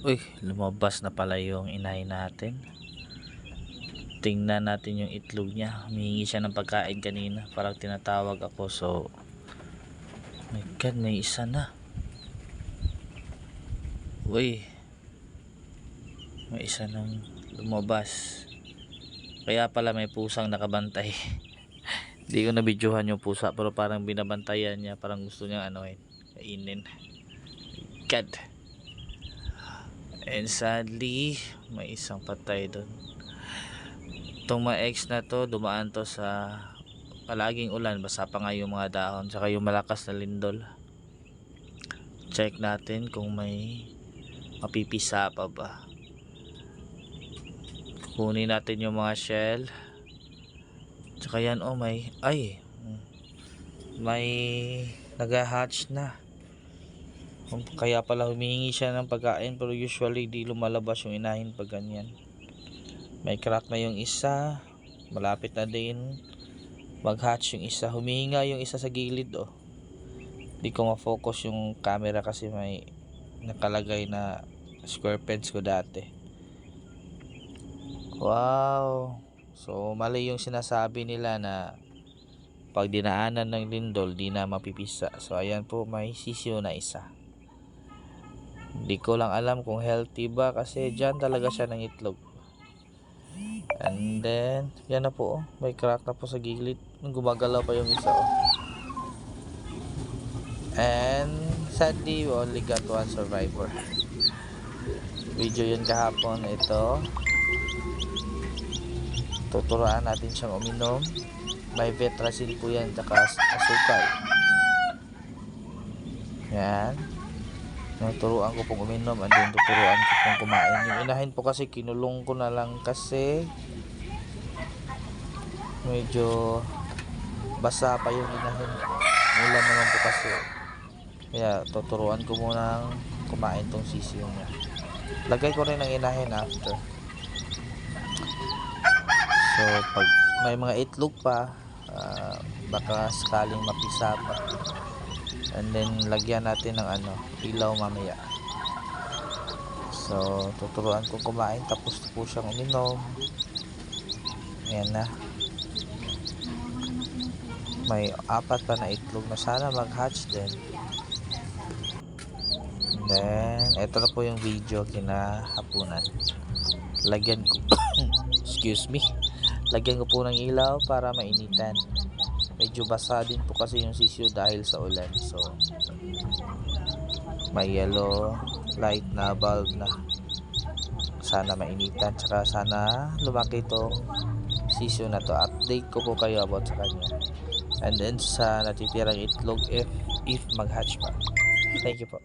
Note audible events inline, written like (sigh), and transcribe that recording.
Uy, lumabas na pala yung inay natin. Tingnan natin yung itlog niya. Humihingi siya ng pagkain kanina. Parang tinatawag ako. So, my God, may isa na. Uy, may isa nang lumabas. Kaya pala may pusang nakabantay. (laughs) Hindi ko nabidyohan yung pusa pero parang binabantayan niya. Parang gusto niya ano eh, kainin. God. And sadly, may isang patay doon. Itong mga ex na to, dumaan to sa palaging ulan. Basa pa nga yung mga dahon. Tsaka yung malakas na lindol. Check natin kung may mapipisa pa ba. Kunin natin yung mga shell. Tsaka yan, oh may, ay, may nag-hatch na. Kaya pala humihingi siya ng pagkain pero usually di lumalabas yung inahin pag ganyan. May crack na yung isa. Malapit na din mag-hatch yung isa. Humihinga yung isa sa gilid oh. Di ko ma-focus yung camera kasi may nakalagay na square pence ko dati. Wow. So mali yung sinasabi nila na pag dinaanan ng lindol di na mapipisa. So ayan po may sisiyo na isa. Hindi ko lang alam kung healthy ba kasi dyan talaga siya ng itlog. And then, yan na po oh. May crack na po sa gilid. Gumagalaw pa yung isa oh. And sadly, we only got one survivor. Video yun kahapon. Ito. Tuturuan natin siyang uminom. May vetracin po yan, tsaka asukal. Yan. Tuturuan ko pong uminom and then tuturuan ko pong kumain. Yung inahin po kasi kinulong ko na lang kasi medyo basa pa yung inahin. Ulan naman po kasi. Kaya tuturuan ko muna kumain tong sisiyo niya. Lagay ko rin ang inahin after. So pag may mga itlog pa, ah, baka sakaling mapisa pa. And then lagyan natin ng ano, ilaw mamaya. So tuturuan ko kumain tapos po siyang uminom. Ayan na. May apat pa na itlog na sana mag-hatch din. And then, ito na po yung video kinahapunan. Lagyan ko, (coughs) excuse me, lagyan ko po ng ilaw para mainitan. Medyo basa din po kasi yung sisiyo dahil sa ulan. So, may yellow light na bulb na sana mainitan. Tsaka sana lumaki itong sisiyo na to. Update ko po kayo about sa kanya. And then sa natitirang itlog if, if mag-hatch pa. Thank you po.